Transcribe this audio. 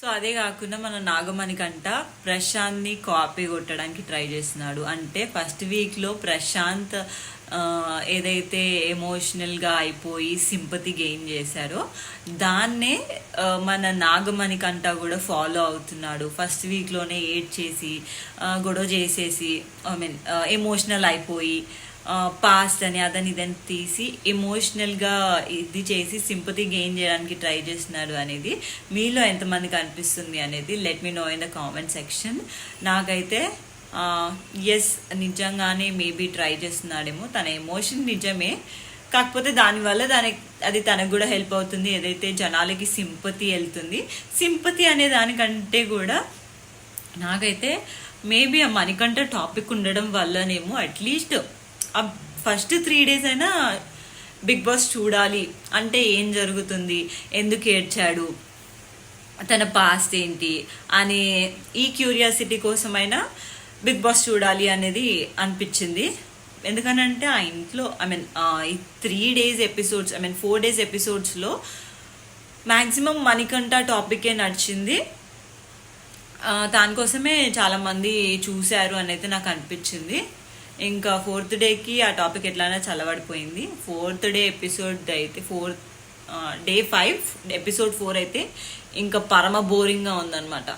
So అదే కాకుండా మన నాగమణికంట ప్రశాంత్ని కాపీ కొట్టడానికి ట్రై చేస్తున్నాడు. అంటే ఫస్ట్ వీక్లో ప్రశాంత్ ఏదైతే ఎమోషనల్గా అయిపోయి సింపతి గెయిన్ చేశారో దాన్నే మన నాగమణికంట కూడా ఫాలో అవుతున్నాడు. ఫస్ట్ వీక్లోనే ఏడ్ చేసి గొడవ చేసేసి ఐ మీన్ ఎమోషనల్ అయిపోయి పాస్ట్ అని అదని ఇదని తీసి ఎమోషనల్గా ఇది చేసి సింపతి గెయిన్ చేయడానికి ట్రై చేస్తున్నాడు అనేది మీలో ఎంతమందికి అనిపిస్తుంది అనేది let me know in the comment section నాకైతే ఎస్ నిజంగానే మేబీ ట్రై చేస్తున్నాడేమో. తన ఎమోషన్ నిజమే. కాకపోతే దానివల్ల దానికి అది తనకు కూడా హెల్ప్ అవుతుంది. ఏదైతే జనాలకి సింపతి వెళ్తుంది. సింపతి అనే దానికంటే కూడా నాకైతే మేబీ ఆ మణికంఠ టాపిక్ ఉండడం వల్లనేమో అట్లీస్ట్ ఫస్ట్ త్రీ డేస్ అయినా బిగ్ బాస్ చూడాలి. అంటే ఏం జరుగుతుంది? ఎందుకు ఏడ్చాడు? తన పాస్ట్ ఏంటి? అనే ఈ క్యూరియాసిటీ కోసమైనా బిగ్ బాస్ చూడాలి అనేది అనిపించింది. ఎందుకనంటే ఆ ఇంట్లో ఐ మీన్ ఈ three days episodes I mean four days ఎపిసోడ్స్లో మ్యాక్సిమం మణికంఠ టాపికే నడిచింది. దానికోసమే చాలామంది చూశారు అనేది నాకు అనిపించింది. ఇంకా ఫోర్త్ డేకి ఆ టాపిక్ ఎట్లైనా చల్లబడిపోయింది. ఫోర్త్ డే ఎపిసోడ్ అయితే fourth day five episode four అయితే ఇంకా పరమ బోరింగ్గా ఉందన్నమాట.